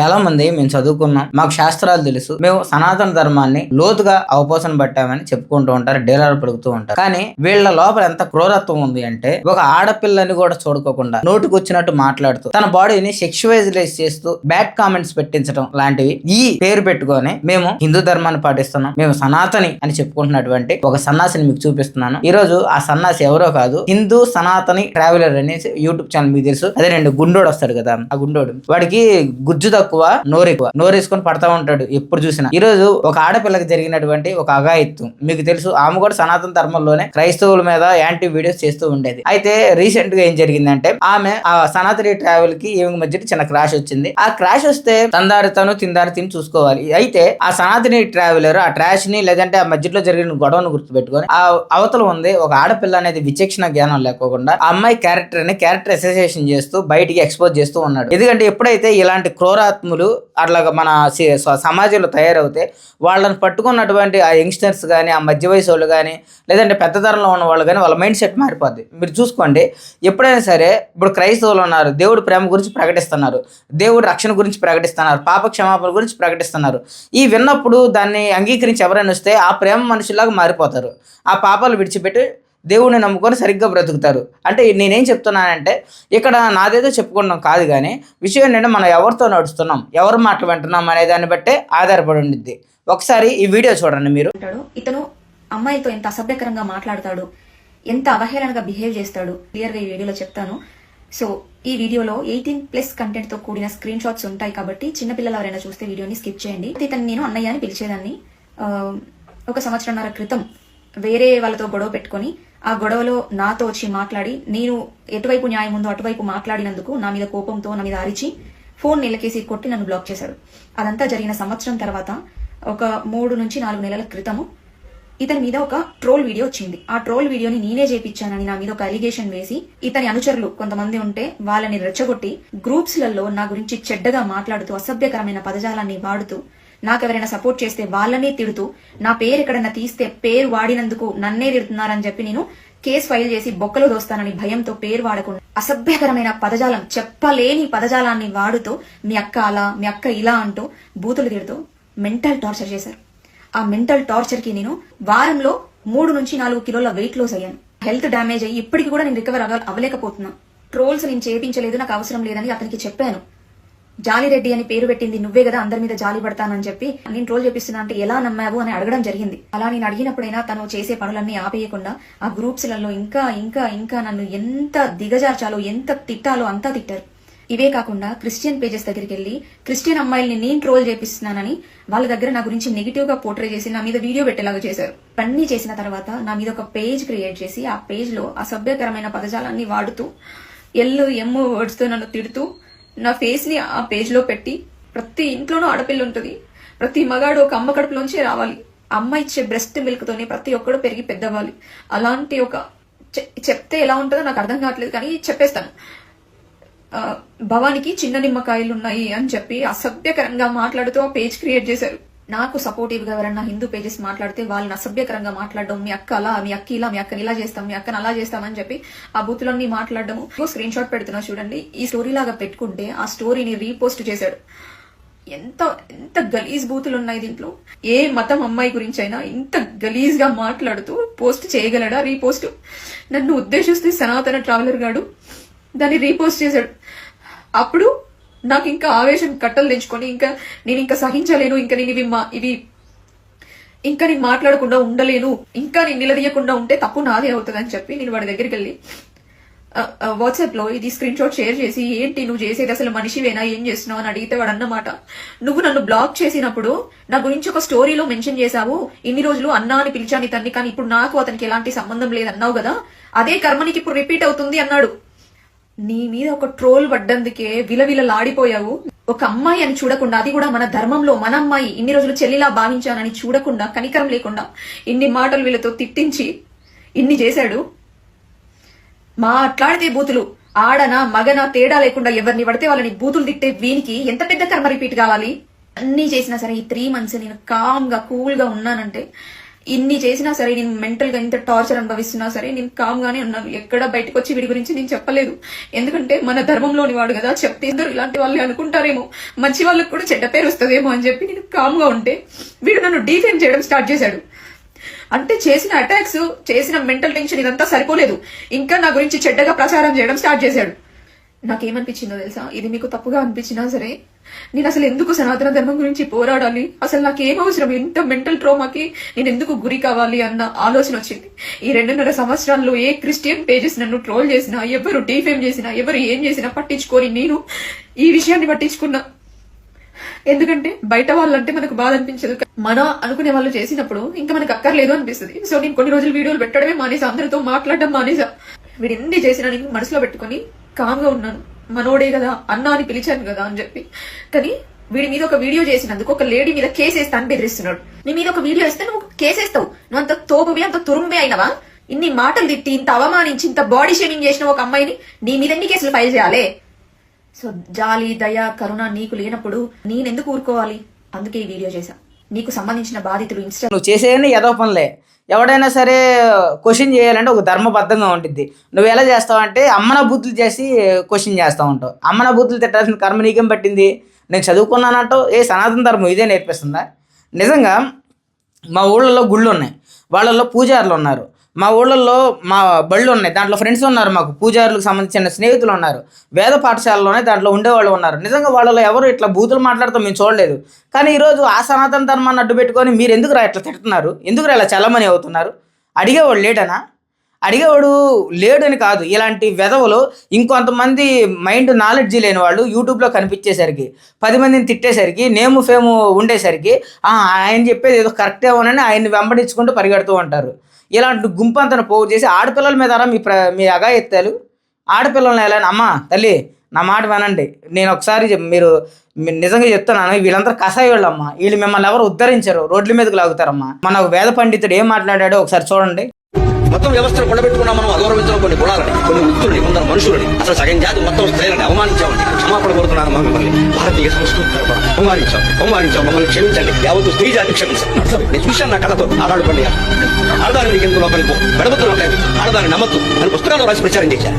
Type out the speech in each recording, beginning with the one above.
చాలా మంది మేము చదువుకున్నాం. మాకు శాస్త్రాలు తెలుసు. మేము సనాతన ధర్మాన్ని లోతుగా అవపోసన పట్టామని చెప్పుకుంటూ ఉంటారు డేలాలు పలుకుతూ ఉంటారు. కానీ వీళ్ళ లోపల ఎంత క్రూరత్వం ఉంది అంటే ఒక ఆడపిల్లని కూడా చూడుకోకుండా నోటికి వచ్చినట్టు మాట్లాడుతూ తన బాడీని సెక్షువైజ్లైజ్ చేస్తూ బ్యాడ్ కామెంట్స్ పెట్టించడం లాంటివి ఈ పేరు పెట్టుకొని మేము హిందూ ధర్మాన్ని పాటిస్తున్నాం. మేము సనాతని అని చెప్పుకుంటున్నటువంటి ఒక సన్నాసిని మీకు చూపిస్తున్నాను. ఈ రోజు ఆ సన్నాసి ఎవరో కాదు హిందూ సనాతని ట్రావెలర్ అనేసి యూట్యూబ్ ఛానల్ మీకు తెలుసు. అదే రెండు గుండోడు వస్తాడు కదా ఆ గుండోడు. వాడికి గుజ్జు తక్కువ నోరు ఎక్కువ. నోరు వేసుకొని పడతా ఉంటాడు ఎప్పుడు చూసినా. ఈ రోజు ఒక ఆడపిల్లకి జరిగినటువంటి ఒక అఘాయిత్వం మీకు తెలుసు ఆమె కూడా సనాతన ధర్మంలోనే క్రైస్తవుల మీద యాంటీ వీడియోస్ చేస్తూ ఉండేది. అయితే రీసెంట్గా ఏం జరిగిందంటే ఆమె ఆ సనాతని ట్రావెల్కి ఈమె మధ్య చిన్న క్రాష్ వచ్చింది. ఆ క్రాష్ వస్తే తందారి తను తిందారి తిని చూసుకోవాలి. అయితే ఆ సనాతని ట్రావెలర్ ఆ ట్రాష్ని లేదంటే ఆ మధ్యలో జరిగిన గొడవను గుర్తుపెట్టుకొని ఆ అవతల ఉంది ఒక ఆడపిల్ల అనేది విచక్షణ జ్ఞానం లేకోకుండా ఆ అమ్మాయి క్యారెక్టర్ని క్యారెక్టర్ అసోసియేషన్ చేస్తూ బయటికి ఎక్స్పోజ్ చేస్తూ ఉన్నాడు. ఎందుకంటే ఎప్పుడైతే ఇలాంటి దురాత్ములు అట్లాగా మన స- సమాజంలో తయారవుతే వాళ్ళని పట్టుకున్నటువంటి ఆ యంగ్స్టర్స్ కానీ ఆ మధ్య వయసు వాళ్ళు కానీ లేదంటే పెద్ద తరంలో ఉన్న వాళ్ళు కానీ వాళ్ళ మైండ్ సెట్ మారిపోద్ది. మీరు చూసుకోండి ఎప్పుడైనా సరే ఇప్పుడు క్రైస్తవులు ఉన్నారు దేవుడు ప్రేమ గురించి ప్రకటిస్తున్నారు దేవుడు రక్షణ గురించి ప్రకటిస్తున్నారు పాప క్షమాపణ గురించి ప్రకటిస్తున్నారు. ఈ విన్నప్పుడు దాన్ని అంగీకరించి ఎవరైనా వస్తే ఆ ప్రేమ మనుషులాగా మారిపోతారు. ఆ పాపాలు విడిచిపెట్టి దేవుణ్ణి నమ్ముకొని సరిగ్గా బ్రతుకుతారు. అంటే నేనేం చెప్తున్నానంటే ఇక్కడ నాదేదో చెప్పుకున్నాం కాదు కానీ విషయం ఏంటంటే మనం ఎవరితో నడుస్తున్నాం ఎవరు మాటలు వింటున్నాం అనే దాన్ని బట్టే ఆధారపడి ఉండిద్ది. ఒకసారి ఈ వీడియో చూడండి మీరు. ఉంటాడు ఇతను అమ్మాయిలతో ఎంత అసభ్యకరంగా మాట్లాడతాడు ఎంత అవహేళనగా బిహేవ్ చేస్తాడు. క్లియర్గా ఈ వీడియోలో చెప్తాను. సో ఈ వీడియోలో ఎయిటీన్ ప్లస్ కంటెంట్తో కూడిన స్క్రీన్ షాట్స్ ఉంటాయి కాబట్టి చిన్నపిల్లలు ఎవరైనా చూస్తే వీడియోని స్కిప్ చేయండి. ఇతను నేను అన్నయ్య అని పిలిచేదాన్ని. ఒక సంవత్సరంన్నర క్రితం వేరే వాళ్ళతో గొడవ పెట్టుకొని ఆ గొడవలో నాతో వచ్చి మాట్లాడి నేను ఎటువైపు న్యాయం ఉందో అటువైపు మాట్లాడినందుకు నా మీద కోపంతో నా మీద అరిచి ఫోన్ నిలకేసి కొట్టి నన్ను బ్లాక్ చేశాడు. అదంతా జరిగిన సంవత్సరం తర్వాత ఒక మూడు నుంచి నాలుగు నెలల క్రితము ఇతని మీద ఒక ట్రోల్ వీడియో వచ్చింది. ఆ ట్రోల్ వీడియోని నేనే చేపించానని నా మీద ఒక అలిగేషన్ వేసి ఇతని అనుచరులు కొంతమంది ఉంటే వాళ్ళని రెచ్చగొట్టి గ్రూప్స్లలో నా గురించి చెడ్డగా మాట్లాడుతూ అసభ్యకరమైన పదజాలాన్ని వాడుతూ నాకెవరైనా సపోర్ట్ చేస్తే వాళ్ళనే తిడుతూ నా పేరు ఎక్కడన్నా తీస్తే పేరు వాడినందుకు నన్నే తిడుతున్నారని చెప్పి నేను కేసు ఫైల్ చేసి బొక్కలో దోస్తానని భయంతో పేరు వాడకుండా అసభ్యకరమైన పదజాలం చెప్పలేని పదజాలాన్ని వాడుతూ మీ అక్క అలా మీ అక్క ఇలా అంటూ బూతులు తిడుతూ మెంటల్ టార్చర్ చేశారు. ఆ మెంటల్ టార్చర్కి నేను వారంలో మూడు నుంచి నాలుగు కిలోల వెయిట్ లాస్ అయ్యాను. హెల్త్ డ్యామేజ్ అయ్యి ఇప్పటికి కూడా నేను రికవర్ అవ్వ అవ్వలేకపోతున్నా. ట్రోల్స్ నేను చేయించలేదు నాకు అవసరం లేదని అతనికి చెప్పాను. జాలిరెడ్డి అని పేరు పెట్టింది నువ్వే కదా అందరి మీద జాలి పడతానని చెప్పి నేను ట్రోల్ చేపిస్తున్నా అంటే ఎలా నమ్మావు అని అడగడం జరిగింది. అలా నేను అడిగినప్పుడైనా తను చేసే పనులన్నీ ఆపేయకుండా ఆ గ్రూప్స్లలో ఇంకా ఇంకా ఇంకా నన్ను ఎంత దిగజార్చాలో ఎంత తిట్టాలో అంతా తిట్టారు. ఇవే కాకుండా క్రిస్టియన్ పేజెస్ దగ్గరికి వెళ్ళి క్రిస్టియన్ అమ్మాయిల్ని నేను ట్రోల్ చేపిస్తున్నానని వాళ్ళ దగ్గర నా గురించి నెగిటివ్గా పోర్ట్రే చేసి నా మీద వీడియో పెట్టేలాగా చేశారు. అన్ని చేసిన తర్వాత నా మీద ఒక పేజ్ క్రియేట్ చేసి ఆ పేజ్లో అసభ్యకరమైన పదజాలాన్ని వాడుతూ ఎల్లు ఎమ్ము వర్డ్స్ నన్ను తిడుతూ నా ఫేస్ని ఆ పేజ్లో పెట్టి ప్రతి ఇంట్లోనూ ఆడపిల్ల ఉంటుంది. ప్రతి మగాడు ఒక అమ్మ కడుపులోంచే రావాలి. అమ్మ ఇచ్చే బ్రెస్ట్ మిల్క్ తోనే ప్రతి ఒక్కడు పెరిగి పెద్దవాలి అలాంటి ఒక చెప్తే ఎలా ఉంటుందో నాకు అర్థం కావట్లేదు కానీ చెప్పేస్తాను. భవానికి చిన్న నిమ్మకాయలు ఉన్నాయి అని చెప్పి అసభ్యకరంగా మాట్లాడుతూ ఆ పేజ్ క్రియేట్ చేశారు. నాకు సపోర్టివ్గా ఎవరన్నా హిందూ పేజెస్ మాట్లాడితే వాళ్ళని అసభ్యకరంగా మాట్లాడడం మీ అక్క అలా మీ అక్క ఇలా మీ అక్కని ఇలా చేస్తాం మీ అక్కని అలా చేస్తామని చెప్పి ఆ బూతులన్నీ మాట్లాడడము. స్క్రీన్ షాట్ పెడుతున్నా చూడండి. ఈ స్టోరీ లాగా పెట్టుకుంటే ఆ స్టోరీని రీపోస్ట్ చేశాడు. ఎంత ఎంత గలీజ్ బూతులు ఉన్నాయి దీంట్లో. ఏ మతం అమ్మాయి గురించి అయినా ఇంత గలీజ్గా మాట్లాడుతూ పోస్ట్ చేయగలడా? రీపోస్ట్ నన్ను ఉద్దేశిస్తే సనాతన ట్రావెలర్ గాడు దాన్ని రీపోస్ట్ చేశాడు. అప్పుడు నాకు ఇంకా ఆవేశం కట్టలు తెంచుకొని ఇంకా నేను ఇంకా సహించలేను ఇంకా నేను ఇవి మా- ఇవి ఇంకా నేను మాట్లాడకుండా ఉండలేను ఇంకా నేను నిలదీయకుండా ఉంటే తప్పు నాదే అవుతుంది అని చెప్పి నేను వాడి దగ్గరికి వెళ్ళి వాట్సాప్లో ఇది స్క్రీన్ షాట్ షేర్ చేసి ఏంటి నువ్వు చేసేది? అసలు మనిషివేనా? ఏం చేస్తున్నావు? అని అడిగితే వాడు అన్నమాట. నువ్వు నన్ను బ్లాక్ చేసినప్పుడు నా గురించి ఒక స్టోరీలో మెన్షన్ చేశావు. ఇన్ని రోజులు అన్నా అని పిలిచాను ఇతన్ని కానీ ఇప్పుడు నాకు అతనికి ఎలాంటి సంబంధం లేదన్నావు కదా? అదే కర్మనికి ఇప్పుడు రిపీట్ అవుతుంది అన్నాడు. నీ మీద ఒక ట్రోల్ పడ్డందుకే విలవిలలాడిపోయావు. ఒక అమ్మాయి అని చూడకుండా అది కూడా మన ధర్మంలో మన అమ్మాయి ఇన్ని రోజులు చెల్లిలా భావించానని చూడకుండా కనికరం లేకుండా ఇన్ని మాటలు వీళ్ళతో తిట్టించి ఇన్ని చేశాడు. మాట్లాడితే బూతులు ఆడనా మగనా తేడా లేకుండా ఎవరిని పడితే వాళ్ళని బూతులు తిట్టే వీనికి ఎంత పెద్ద కర్మ రిపీట్ కావాలి? అన్ని చేసినా సరే ఈ త్రీ మంత్స్ నేను కామ్గా కూల్గా ఉన్నానంటే ఇన్ని చేసినా సరే నేను మెంటల్గా ఇంత టార్చర్ అనుభవిస్తున్నా సరే నేను కామ్ గానే ఉన్నాను. ఎక్కడ బయటకు వచ్చి వీడి గురించి నేను చెప్పలేదు. ఎందుకంటే మన ధర్మంలోని వాడు కదా చెప్తే ఇద్దరు ఇలాంటి వాళ్ళే అనుకుంటారేమో. మంచి వాళ్ళకి కూడా చెడ్డ పేరు వస్తుందేమో అని చెప్పి నేను కామ్గా ఉంటే వీడు నన్ను డీఫేమ్ చేయడం స్టార్ట్ చేశాడు. అంటే చేసిన అటాక్స్ చేసిన మెంటల్ టెన్షన్ ఇదంతా సరిపోలేదు. ఇంకా నా గురించి చెడ్డగా ప్రచారం చేయడం స్టార్ట్ చేశాడు. నాకేమనిపించిందో తెలుసా? ఇది మీకు తప్పుగా అనిపించినా సరే నేను అసలు ఎందుకు సనాతన ధర్మం గురించి పోరాడాలి? అసలు నాకు అవసరం? ఇంత మెంటల్ ట్రోమాకి నేను ఎందుకు గురి కావాలి అన్న ఆలోచన వచ్చింది. ఈ రెండున్నర సంవత్సరాల్లో ఏ క్రిస్టియన్ పేజెస్ నన్ను ట్రోల్ చేసినా ఎవరు డీఫేమ్ చేసినా ఎవరు ఏం చేసినా పట్టించుకొని నేను ఈ విషయాన్ని పట్టించుకున్నా. ఎందుకంటే బయట వాళ్ళంటే మనకు బాధ అనిపించదు మన అనుకునే వాళ్ళు చేసినప్పుడు ఇంకా మనకు అక్కర్లేదు అనిపిస్తుంది. సో నేను కొన్ని రోజులు వీడియోలు పెట్టడమే మానేసా అందరితో మాట్లాడడం మానేసా. వీడు ఎన్ని చేసినా నేను మనసులో పెట్టుకొని కామ్గా ఉన్నాను. మనోడే కదా అన్న అని పిలిచాను కదా అని చెప్పి. కానీ వీడి మీద ఒక వీడియో చేసినందుకు ఒక లేడీ మీద కేసు అని బెదిరిస్తున్నాడు. నీ మీద ఒక వీడియో వేస్తే నువ్వు కేసేస్తావు నువ్వు అంత తోపువి అంత తురుంబే అయినవా? ఇన్ని మాటలు తిట్టి ఇంత అవమానించి ఇంత బాడీ షేమింగ్ చేసిన ఒక అమ్మాయిని నీ మీద ఎన్ని కేసులు ఫైల్ చేయాలి? సో జాలి దయ కరుణ నీకు లేనప్పుడు నేనెందుకు ఊరుకోవాలి? అందుకే ఈ వీడియో చేశా. నీకు సంబంధించిన బాధితులు ఇన్స్టా నువ్వు చేసేయని యదో పనులే ఎవడైనా సరే క్వశ్చన్ చేయాలంటే ఒక ధర్మబద్ధంగా ఉంటుంది నువ్వు ఎలా చేస్తావు అంటే అమ్మన బూతులు చేసి క్వశ్చన్ చేస్తూ ఉంటావు. అమ్మన బూతులు తిట్టాల్సిన కర్మ నీకేం పట్టింది? నేను చదువుకున్నానంటావు? ఏ సనాతన ధర్మం ఇదే నేర్పిస్తుందా? నిజంగా మా ఊళ్ళల్లో గుళ్ళు ఉన్నాయి. వాళ్ళల్లో పూజారులు ఉన్నారు. మా ఊళ్ళల్లో మా బళ్ళు ఉన్నాయి. దాంట్లో ఫ్రెండ్స్ ఉన్నారు మాకు. పూజారులకు సంబంధించిన స్నేహితులు ఉన్నారు. వేద పాఠశాలలోనే దాంట్లో ఉండేవాళ్ళు ఉన్నారు. నిజంగా వాళ్ళలో ఎవరు ఇట్లా బూతులు మాట్లాడతాం మేము చూడలేదు. కానీ ఈరోజు ఆ సనాతన ధర్మాన్ని అడ్డు పెట్టుకొని మీరు ఎందుకు రా ఇట్లా తిడుతున్నారు? ఎందుకు రా ఇలా చల్లమని అవుతున్నారు? అడిగేవాడు లేడనా? అడిగేవాడు లేడని కాదు. ఇలాంటి వెధవలు ఇంకొంతమంది మైండ్ నాలెడ్జ్ లేని వాళ్ళు యూట్యూబ్లో కనిపించేసరికి పది మందిని తిట్టేసరికి నేము ఫేము ఉండేసరికి ఆయన చెప్పేది ఏదో కరెక్ట్ ఏమోనని ఆయన్ని వెంబడించుకుంటూ పరిగెడుతూ ఉంటారు. ఇలాంటి గుంపంతను పోగు చేసి ఆడపిల్లల మీద మీ ప్ర మీ అగాయత్తాలు ఆడపిల్లల్ని ఎలా అమ్మ తల్లి నా మాట వినండి. నేను ఒకసారి చెప్- మీరు నిజంగా చెప్తున్నాను వీళ్ళందరూ కషాయోళ్ళమ్మ వీళ్ళు మిమ్మల్ని ఎవరు ఉద్ధరించరు రోడ్ల మీదకి లాగుతారమ్మా. మన వేద పండితుడు ఏం మాట్లాడాడో ఒకసారి చూడండి. మొత్తం వ్యవస్థను కొండబెట్టుకున్నా మనం అగౌరవించిన కొన్ని గుణాలని కొన్ని వృత్తులని కొందరు మనుషులని. అసలు సగం జాతి మొత్తం స్త్రీలని అవమానించామండి క్షమాపణ కోరుతున్నాను మా మిమ్మల్ని. భారతీయ సంస్కృతి తరపున అవమానించాం అవమానించాం మమ్మల్ని క్షమించండి. యావత్తు స్త్రీ జాతి క్షమించండి నేను చూశాను నా కథతో. ఆడాడు పండుగ ఆడదాని నీకు ఎందుకు లోపలికి పో? గడపత్తులు ఉంటాయి. ఆడదాని నమ్మద్దు. అని పుస్తకాలు రాసి ప్రచారం చేశారు.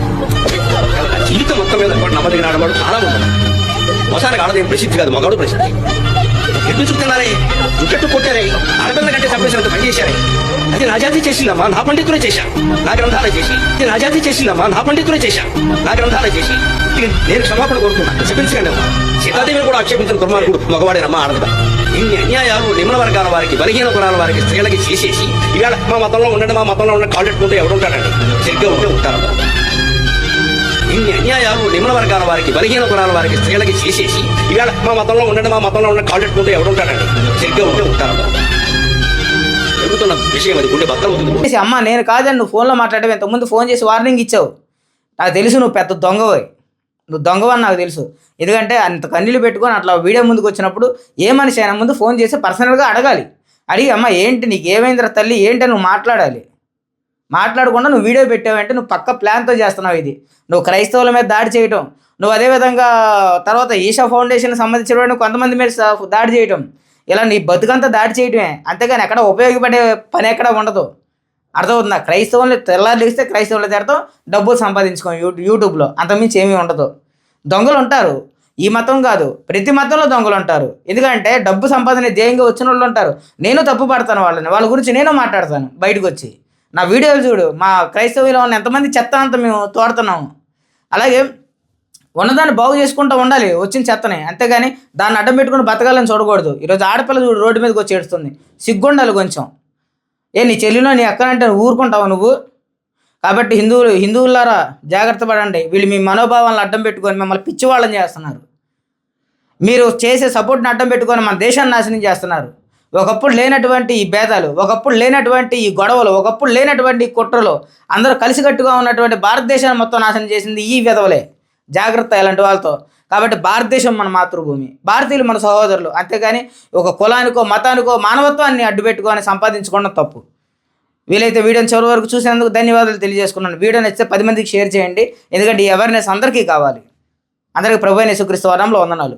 జీవితం మొత్తం మీద నమ్మదగిన ఆడవాడు చాలా ఉంది మొసానికి ఆడదేం ప్రసిద్ధి కాదు మగాడు ప్రసిద్ధి. ఎప్పుడు టికెట్ కొట్టారే? అరగంట కంటే చంపేసినంత పని చేశారే. అది రాజాతి చేసిందమ్మా నా పండితులే చేశాను నా గ్రంథాలే చేసి. ఇది రాజాతి చేసిందమ్మా నా పండితులే చేశాను నా గ్రంథాలే చేసి. నేను క్షమాపణ కోరుకున్నాను క్షమించకండి అమ్మా. సీతాదేవిని కూడా ఆక్షేపించిన దుర్మార్గుడు మగవాడేనమ్మా ఆడదా ఇన్ని అన్యాయాలు నిమ్న వర్గాల వారికి బలహీన కులాల వారికి స్త్రీలకి చేసేసి ఇవాళ మా మతంలో ఉండండి మా మతంలో ఉన్న ఎవరు ఎవడుంటాడండి? సరిగ్గా ఉంటే ఉంటారు ఇన్ని అన్యాయాలు నిమ్మల వర్గాల వారికి బలహీన కులాల వారికి స్త్రీలకి చేసేసి ఇవాళ మా మతంలో ఉండండి మా మతంలో ఉన్న కాళ్ళెట్టుకుంటే ఎవడుంటాడండి సరిగ్గా ఉంటే ఉంటారు. జరుగుతున్న విషయం అది గుండె భద్రం అవుతుంది. అమ్మ నేను కాదండి నువ్వు ఫోన్లో మాట్లాడేవి ఇంతకుముందు ఫోన్ చేసి వార్నింగ్ ఇచ్చావు. నాకు తెలుసు నువ్వు పెద్ద దొంగవై. నువ్వు దొంగవని నాకు తెలుసు. ఎందుకంటే అంత కన్నీళ్ళు పెట్టుకొని అట్లా వీడియో ముందుకు వచ్చినప్పుడు ఏ మనిషి అయినా ముందు ఫోన్ చేసి పర్సనల్గా అడగాలి. అడిగి అమ్మ ఏంటి నీకు ఏమైందిరా తల్లి? ఏంటి నువ్వు మాట్లాడాలి? మాట్లాడకుండా నువ్వు వీడియో పెట్టావంటే నువ్వు పక్క ప్లాన్తో చేస్తున్నావు ఇది. నువ్వు క్రైస్తవుల మీద దాడి చేయటం. నువ్వు అదేవిధంగా తర్వాత ఈషా ఫౌండేషన్ సంబంధించిన కొంతమంది మీద దాడి చేయటం. ఇలా నీ బతుకంతా దాడి చేయటమే. అంతేగాని ఎక్కడ ఉపయోగపడే పని ఎక్కడ ఉండదు. అర్థమవుతుందా? క్రైస్తవులు తెల్లారు క్రైస్తవులు తిడతాం డబ్బులు సంపాదించుకోం యూ యూట్యూబ్లో. అంతకుమించి ఏమీ ఉండదు. దొంగలు ఉంటారు. ఈ మతం కాదు. ప్రతి మతంలో దొంగలు ఉంటారు. ఎందుకంటే డబ్బు సంపాదన ధ్యేయంగా వచ్చిన వాళ్ళు ఉంటారు. నేను తప్పు పడతాను వాళ్ళని. వాళ్ళ గురించి నేను మాట్లాడతాను బయటకు వచ్చి నా వీడియోలు చూడు. మా క్రైస్తవులో ఉన్న ఎంతమంది చెత్త అంత మేము తోడుతున్నాము. అలాగే ఉన్నదాన్ని బాగు చేసుకుంటూ ఉండాలి వచ్చిన చెత్తని. అంతేగాని దాన్ని అడ్డం పెట్టుకుని బతకాలని చూడకూడదు. ఈరోజు ఆడపిల్ల చూడు రోడ్డు మీదకి వచ్చి ఏడుస్తుంది. సిగ్గుండాలి కొంచెం. ఏ నీ చెల్లిలో నీ ఎక్కడంటే ఊరుకుంటావు నువ్వు? కాబట్టి హిందువులు హిందువులారా జాగ్రత్త పడండి. వీళ్ళు మీ మనోభావాలను అడ్డం పెట్టుకొని మిమ్మల్ని పిచ్చివాళ్ళని చేస్తున్నారు. మీరు చేసే సపోర్ట్ని అడ్డం పెట్టుకొని మన దేశాన్ని నాశనం చేస్తున్నారు. ఒకప్పుడు లేనటువంటి ఈ భేదాలు ఒకప్పుడు లేనటువంటి ఈ గొడవలు ఒకప్పుడు లేనటువంటి ఈ కుట్రలు అందరూ కలిసికట్టుగా ఉన్నటువంటి భారతదేశాన్ని మొత్తం నాశనం చేసింది ఈ విధవలే. జాగ్రత్త ఇలాంటి వాళ్ళతో. కాబట్టి భారతదేశం మన మాతృభూమి. భారతీయులు మన సహోదరులు. అంతేగాని ఒక కులానికో మతానికో మానవత్వాన్ని అడ్డుపెట్టుకొని సంపాదించుకోవడం తప్పు. వీలైతే వీడియోని చివరి వరకు చూసినందుకు ధన్యవాదాలు తెలియజేసుకున్నాను వీడియో నచ్చితే పది మందికి షేర్ చేయండి. ఎందుకంటే ఈ అవేర్నెస్ అందరికీ కావాలి. అందరికీ ప్రభు అయిన యేసుక్రీస్తు వరంలో వందనాలు.